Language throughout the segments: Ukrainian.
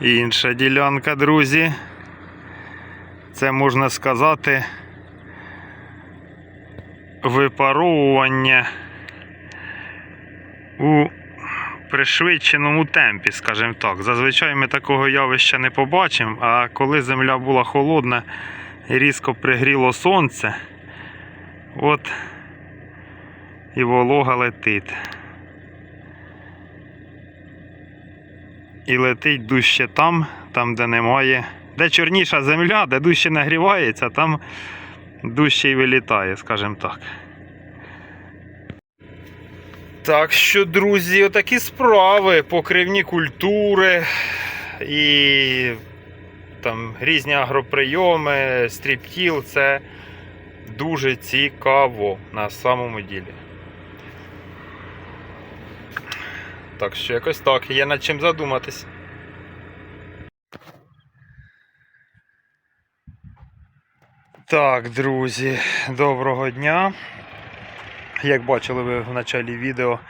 Інша ділянка, друзі. Це можна сказати випаровування у пришвидшеному темпі, скажімо так. Зазвичай ми такого явища не побачимо, а коли земля була холодна і різко пригріло сонце, от і волога летить. І летить дужче там, там, де немає. Де чорніша земля, де дужче нагрівається, там дужче й вилітає, скажімо так. Так що, друзі, отакі справи, покривні культури і там різні агроприйоми, стріптіл це дуже цікаво на самому ділі. Так що якось так, є над чим задуматись. Так, друзі, доброго дня. Як бачили ви в началі відео,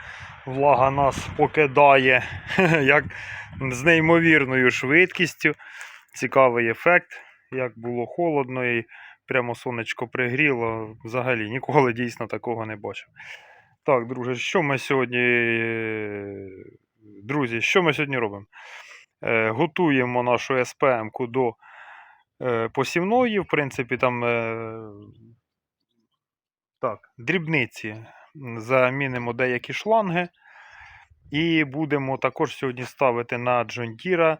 влага нас покидає як з неймовірною швидкістю. Цікавий ефект, як було холодно і прямо сонечко пригріло. Взагалі ніколи дійсно такого не бачив. Так, друже, що ми сьогодні. Друзі, що ми сьогодні робимо? Е, готуємо нашу СПМ-ку до е, посівної. В принципі, там е, так, дрібниці. Замінимо деякі шланги. І будемо також сьогодні ставити на джондіра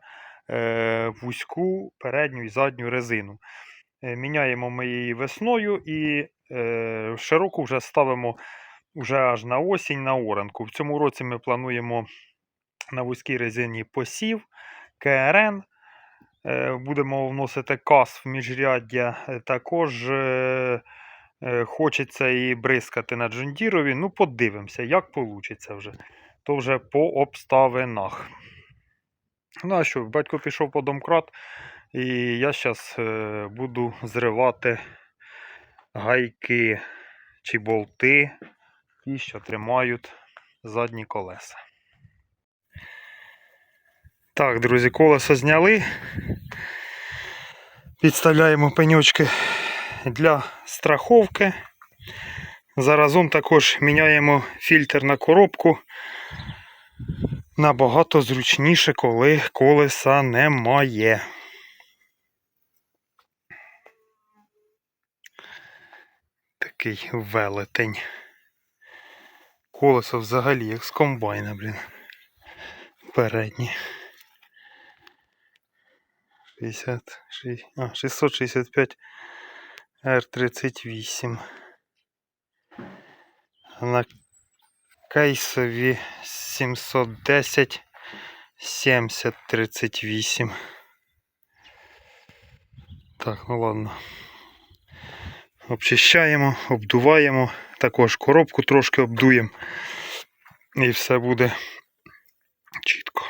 е, вузьку передню і задню резину. Е, міняємо ми її весною і е, широку вже ставимо вже аж на осінь на оранку. В цьому році ми плануємо на вузькій резині посів, КРН. Е, Будемо вносити кас в міжряддя. Е, Також е, хочеться і бризкати на джундірові. Ну, подивимося, як вийде вже. То вже по обставинах. Ну а що, батько пішов по домкрат, і я зараз буду зривати гайки чи болти, ті, що тримають задні колеса. Так, друзі, колеса зняли. Підставляємо пеньочки для страховки. Заразом також міняємо фільтр на коробку. Набагато зручніше, коли колеса немає. Такий велетень. Колесо взагалі як з комбайна, блін. Передні. 50, ши- а, 665 R38. На кейсові 710 7038. Так, ну ладно. Обчищаємо, обдуваємо, також коробку трошки обдуємо. І все буде чітко.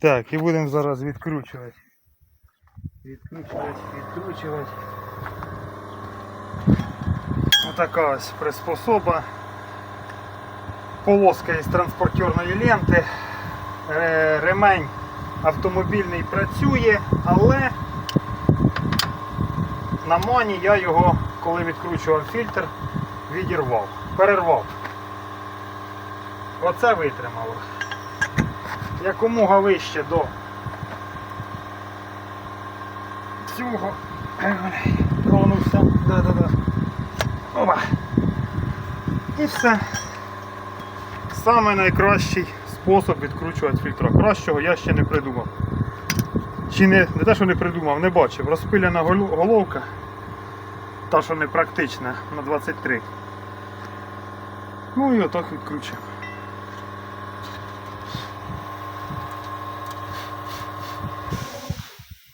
Так, і будемо зараз відкручувати. Відкручувати, відкручувати. Отака ось приспособа. Полоска із транспортерної ленти. Ремень автомобільний працює, але на мані я його, коли відкручував фільтр, відірвав, перервав. Оце витримало якомога вище до цього. Тронувся. Да-да-да. Опа. І все. Саме найкращий спосіб відкручувати фільтра. Кращого я ще не придумав. Чи не, не те, що не придумав, не бачив. Розпиляна головка. Та, що не практична на 23. Ну і отак відкручуємо.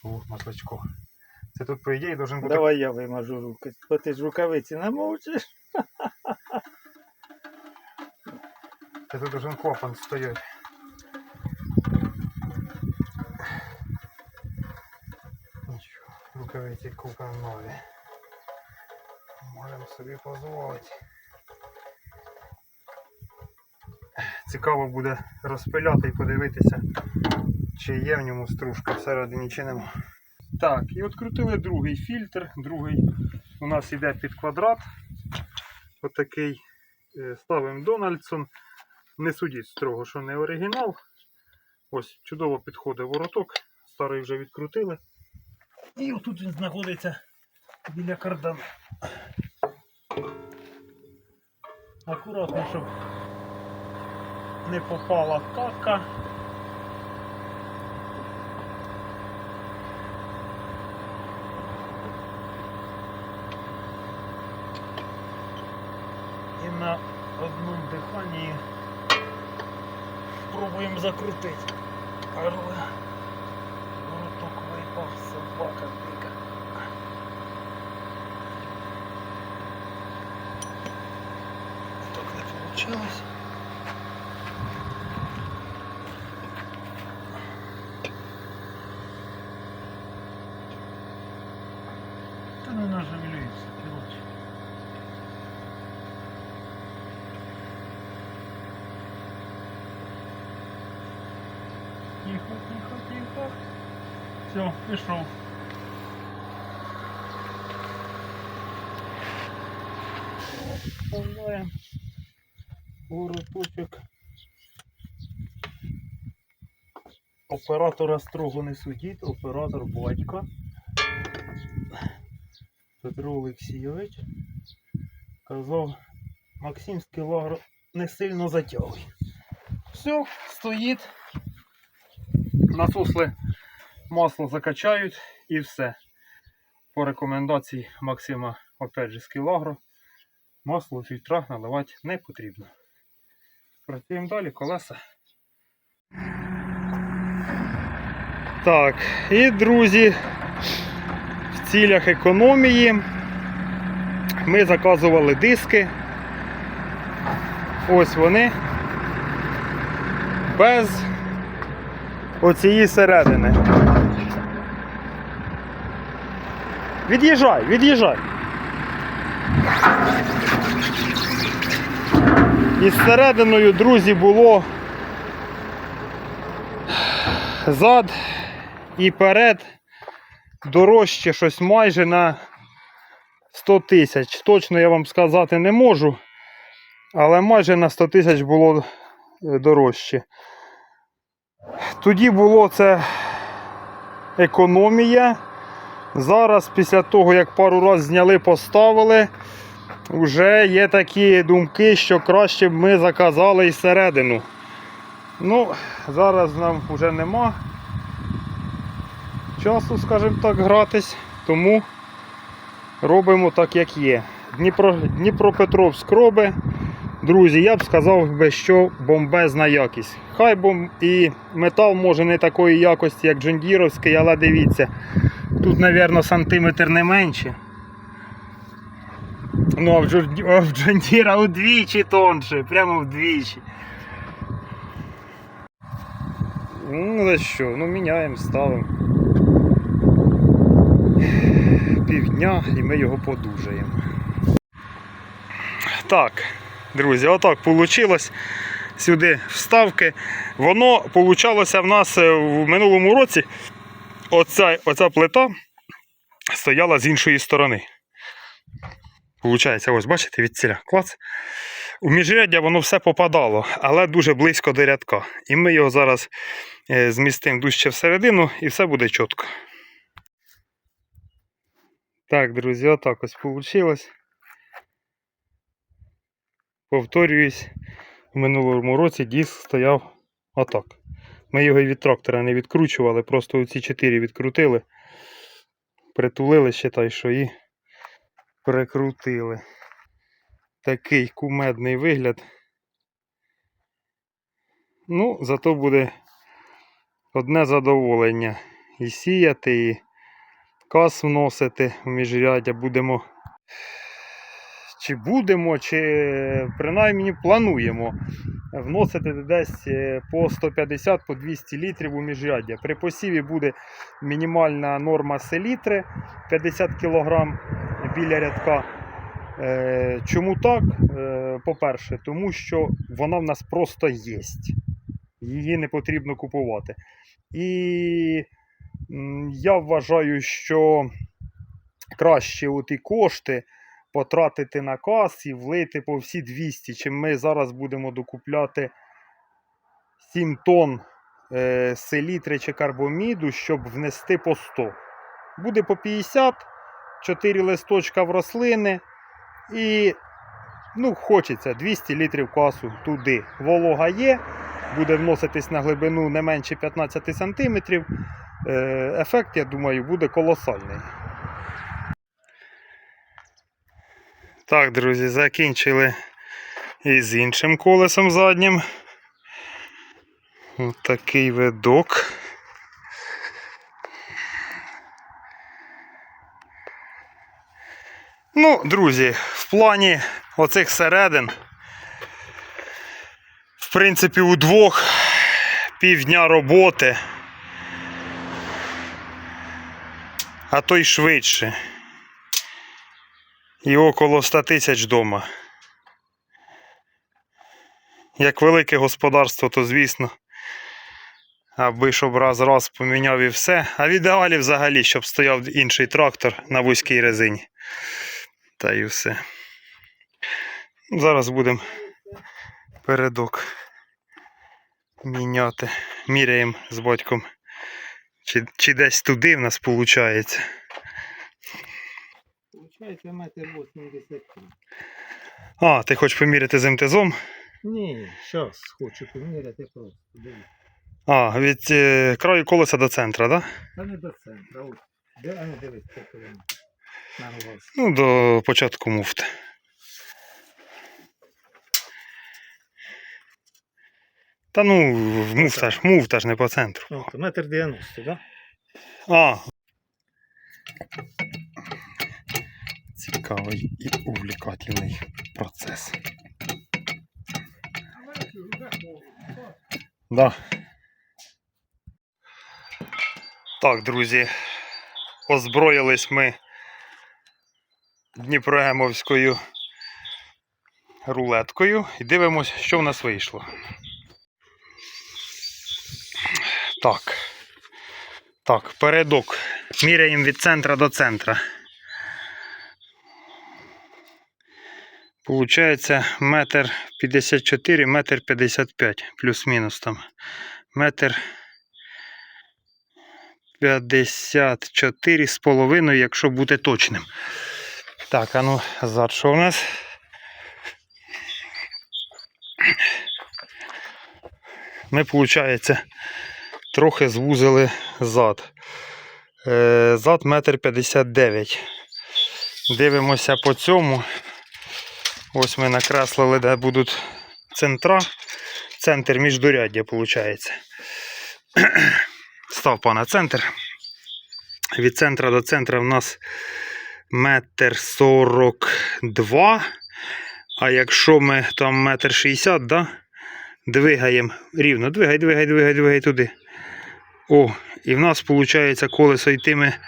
О, маслачко. Це тут, по ідеї, должен бути. Давай я вимажу руки. Бо ти ж рукавиці намовчиш. Це тут должен клапан стоять. Нічого, рукавиці купимо нові. Можемо собі дозволити. цікаво буде розпиляти і подивитися, чи є в ньому стружка всередині чи нема. Так, і відкрутили другий фільтр. Другий у нас йде під квадрат. Отакий. Е, Ставимо Дональдсон. Не судіть строго, що не оригінал. Ось чудово підходить вороток. Старий вже відкрутили. І отут він знаходиться біля кардану. Акуратно, щоб не попала кака. І на одному диханні пробуємо закрутити. Вороток випав, собака дика. Так не вийшло. Та не наживлюється, коротше. Тихо, тихо, тихо. Все, пішов. Вороточок. Оператора строго не судіть, оператор батька. Петро Олексійович казав, Максим Скілагро не сильно затягуй. Все, стоїть. Насосли масло закачають і все. По рекомендації Максима, опять же, Скілагро, масло в фільтрах наливати не потрібно. Працюємо далі, колеса. Так, і друзі, в цілях економії ми заказували диски. Ось вони. Без оцієї середини. Від'їжджай, від'їжджай. І з серединою, друзі, було зад і перед дорожче щось майже на 100 тисяч. Точно я вам сказати не можу, але майже на 100 тисяч було е, дорожче. Тоді було це економія. Зараз, після того, як пару разів зняли, поставили, вже є такі думки, що краще б ми заказали і середину. Ну, зараз нам вже нема часу, скажімо так, гратись, тому робимо так, як є. Дніпро, Дніпропетровськ роби. Друзі, я б сказав би, що бомбезна якість. Хай бом і метал може не такої якості, як джондіровський, але дивіться, тут, мабуть, сантиметр не менше. Ну, а в, Джондіра удвічі тонше, прямо вдвічі. Ну, за що? Ну, міняємо, ставимо. Півдня і ми його подужаємо. Так, друзі, отак вийшло. Сюди вставки. Воно получалося в нас е, в минулому році. Оця, оця плита стояла з іншої сторони. Получається, ось бачите, від ціля клац. У міжряддя воно все попадало, але дуже близько до рядка. І ми його зараз е, змістимо дужче всередину і все буде чітко. Так, друзі, отак ось вийшло. Повторююсь, в минулому році диск стояв отак. Ми його і від трактора не відкручували, просто оці чотири відкрутили, притулили ще та й що і прикрутили. Такий кумедний вигляд. Ну, зато буде одне задоволення. І сіяти, і кас вносити в міжряддя будемо. Чи будемо, чи принаймні плануємо вносити десь е, по 150 по 200 літрів у міжряддя. При посіві буде мінімальна норма селітри 50 кг біля рядка. Е, чому так? Е, по-перше, тому що вона в нас просто є. Її не потрібно купувати. І я вважаю, що краще ті кошти потратити на касі, влити по всі 200, чим ми зараз будемо докупляти 7 тонн е, селітри чи карбоміду, щоб внести по 100. Буде по 50, 4 листочка в рослини і ну, хочеться 200 літрів касу туди. Волога є, буде вноситись на глибину не менше 15 см. Ефект, я думаю, буде колосальний. Так, друзі, закінчили із іншим колесом заднім. Ось такий видок. Ну, друзі, в плані оцих середин, в принципі, у двох півдня роботи, а то й швидше. І около 100 тисяч дома. Як велике господарство, то звісно. Аби щоб раз-раз поміняв і все. А в ідеалі взагалі, щоб стояв інший трактор на вузькій резині. Та і все. Зараз будемо передок міняти. Міряємо з батьком. Чи, чи десь туди в нас виходить. Получається метр 80. А, ти хочеш поміряти з МТЗом? Ні, щас хочу поміряти просто. А, від е, краю колеса до центра, так? Да? Та не до центру. Ось. Де, а не дивись, воно. Ну, до початку муфти. Та ну, в муфта ж, муфта ж не по центру. Ну, то метр 90, так? Да? А. Цікавий і увлекательний процес. Да. Так, друзі, озброїлись ми Дніпрогемовською рулеткою і дивимось, що в нас вийшло. Так. Так, передок. Міряємо від центра до центра. Получається метр 54, метр 55, плюс-мінус там. Метр 54 з половиною, якщо бути точним. Так, а ну, зад що у нас? Ми, виходить, трохи звузили зад. Е, Зад метр 59. Дивимося по цьому. Ось ми накреслили, де будуть центра. Центр міждуряддя, виходить. Став пана центр. Від центра до центра в нас метр 42. А якщо ми там метр 60, да? двигаємо рівно. Двигай, двигай, двигай, двигай туди. О, і в нас виходить колесо йтиме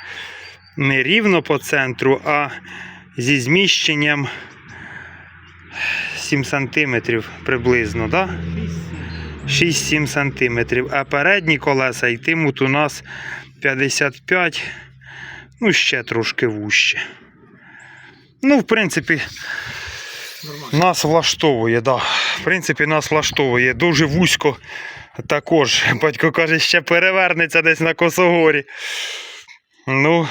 не рівно по центру, а зі зміщенням 7 см приблизно, да? 6-7 см. А передні колеса йтимуть у нас 55, ну ще трошки вужче. Ну, в принципі, Нормально. нас влаштовує, да. В принципі, нас влаштовує. Дуже вузько також. Батько каже, ще перевернеться десь на косогорі. Ну,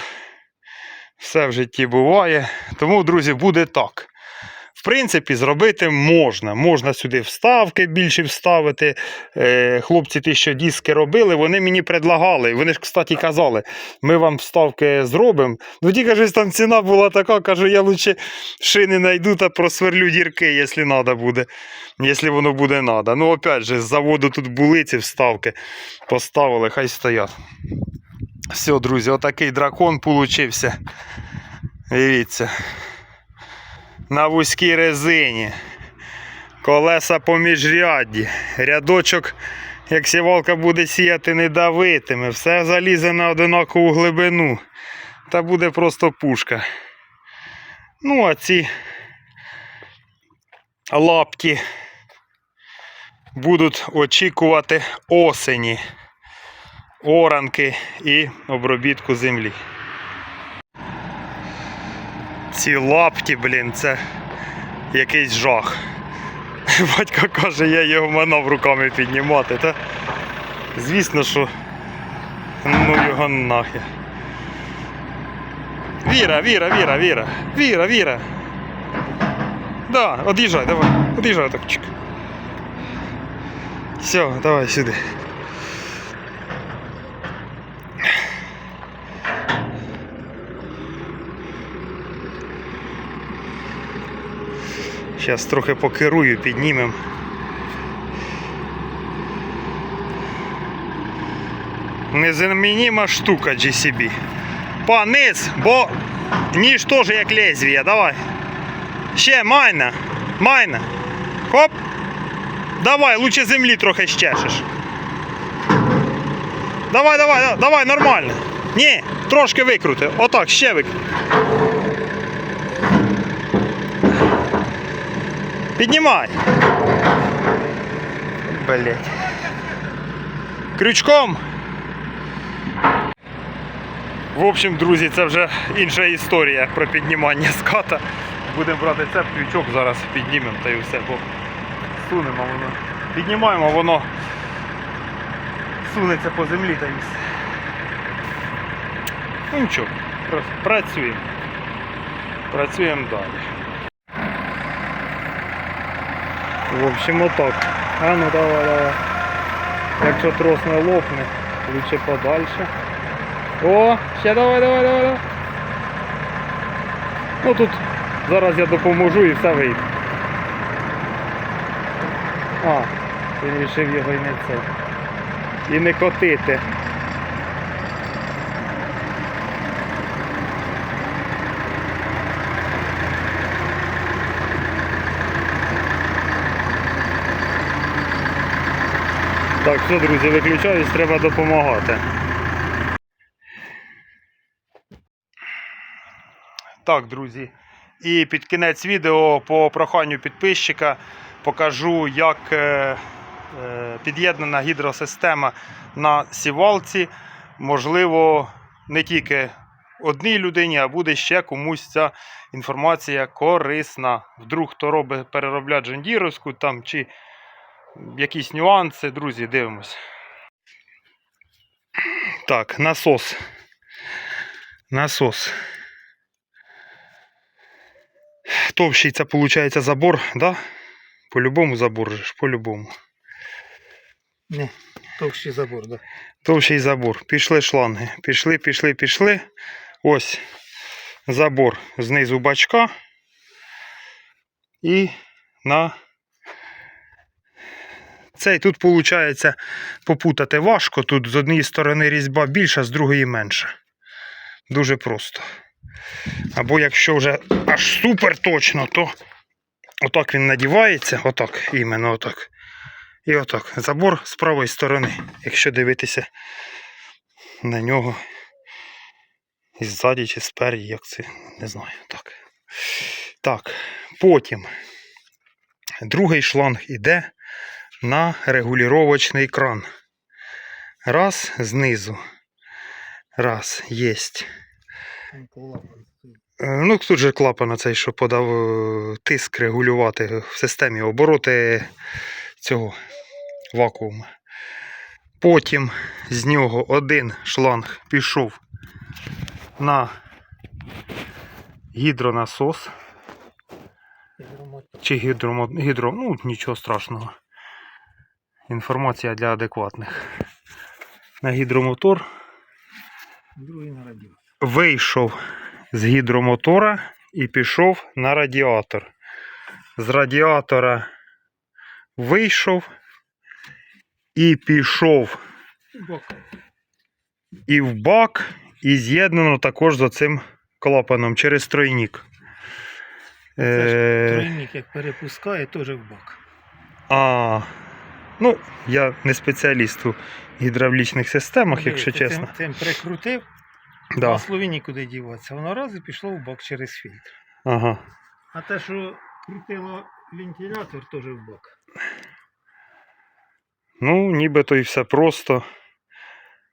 все в житті буває. Тому, друзі, буде так. В принципі, зробити можна. Можна сюди вставки більше вставити. Е, хлопці, ті, що диски робили, вони мені предлагали. Вони ж, кстати, казали, ми вам вставки зробимо. Ну, тільки ж там ціна була така, кажу, я лучше шини знайду та просверлю дірки, якщо треба буде. Якщо воно буде треба. Ну, опять же, з заводу тут були ці вставки. Поставили, хай стоять. Все, друзі, отакий дракон получився. Дивіться. На вузькій резині. Колеса по міжрядді. Рядочок, як сівалка буде сіяти, не давитиме. Все залізе на одинакову глибину. Та буде просто пушка. Ну, а ці лапті будуть очікувати осені, оранки і обробітку землі. Ці лапті, блін, це якийсь жах. Батько каже, я його манав руками піднімати, та звісно, що ну його нахер. Віра, Віра, Віра, Віра, Віра, Віра. Да, од'їжджай, давай, од'їжджай так. Все, давай сюди. Зараз трохи покерую, піднімемо. Незамініма штука GCB. Паниць, бо ніж теж як лезвія, давай. Ще майна. Майна. Хоп. Давай, лучше землі трохи щешеш. Давай, давай, давай, нормально. Ні, трошки викрути. Отак, ще викрути. Піднімай. Блять. Крючком. В общем, друзі, це вже інша історія про піднімання ската. Будемо брати цеп, крючок, зараз піднімемо та й все, бо сунемо воно. Піднімаємо, воно сунеться по землі та й все. Ну нічого, працюємо. Працюємо далі. В общем, отак. А ну давай, давай. Якщо трос не лопне, лучше подальше. О, ще давай, давай, давай, давай. Ну тут зараз я допоможу і все вийде. А, він вирішив його і не це. І не котити. Так, все, друзі, виключаюсь, треба допомагати. Так, друзі. І під кінець відео по проханню підписчика покажу, як е, е, під'єднана гідросистема на сівалці. Можливо, не тільки одній людині, а буде ще комусь ця інформація корисна. Вдруг хто робить переробляти джендіровську там чи якісь нюанси, друзі, дивимось. Так, насос. Насос. Товщий це виходить забор, да? По-любому забор же ж, по-любому. Не, товщий забор, да. Товщий забор. Пішли шланги. Пішли, пішли, пішли. Ось забор знизу бачка. І на цей тут виходить попутати важко. Тут з однієї сторони різьба більша, з другої менша. Дуже просто. Або якщо вже аж супер точно, то отак він надівається, отак, іменно отак. І отак. Забор з правої сторони, якщо дивитися на нього і ззаді чи спереді, як це, не знаю. Так. Так, потім другий шланг іде на регулювачний кран. Раз знизу. Раз, єсть. Е, Ну, тут же клапан цей, що подав е, тиск регулювати в системі обороти цього вакууму. Потім з нього один шланг пішов на гідронасос чи гідромо, гідро, ну нічого страшного. Інформація для адекватних. На гідромотор вийшов з гідромотора і пішов на радіатор. З радіатора вийшов і пішов і в бак, і з'єднано також за цим клапаном через тройник. Це ж Е, тройник як перепускає, теж в бок. а, ну, я не спеціаліст у гідравлічних системах, якщо Дивіться, чесно. Цим, цим прикрутив, Да. масло він нікуди діватися. Воно раз і пішло в бок через фільтр. Ага. А те, що крутило вентилятор теж в бок. Ну, нібито і все просто.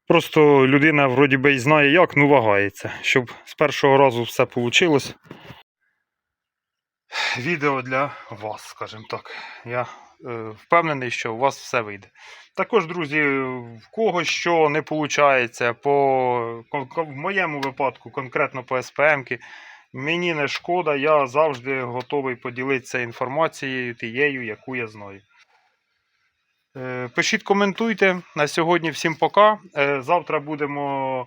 Просто людина вроді би і знає як, ну вагається, щоб з першого разу все вийшло. Відео для вас, скажімо так. Я впевнений, що у вас все вийде. Також, друзі, в кого що не виходить, по, в моєму випадку, конкретно по СПМ-ки, мені не шкода, я завжди готовий поділитися інформацією тією, яку я знаю. Е, Пишіть, коментуйте. На сьогодні всім пока. Е, Завтра будемо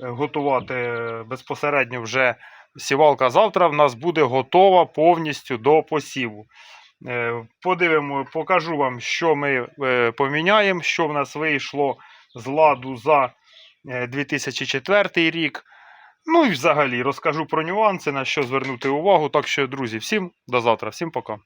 е, готувати е, безпосередньо вже сівалка. Завтра в нас буде готова повністю до посіву. Е, Подивимо, покажу вам, що ми е, поміняємо, що в нас вийшло з ладу за е, 2004 рік. Ну і взагалі розкажу про нюанси, на що звернути увагу. Так що, друзі, всім до завтра, всім пока.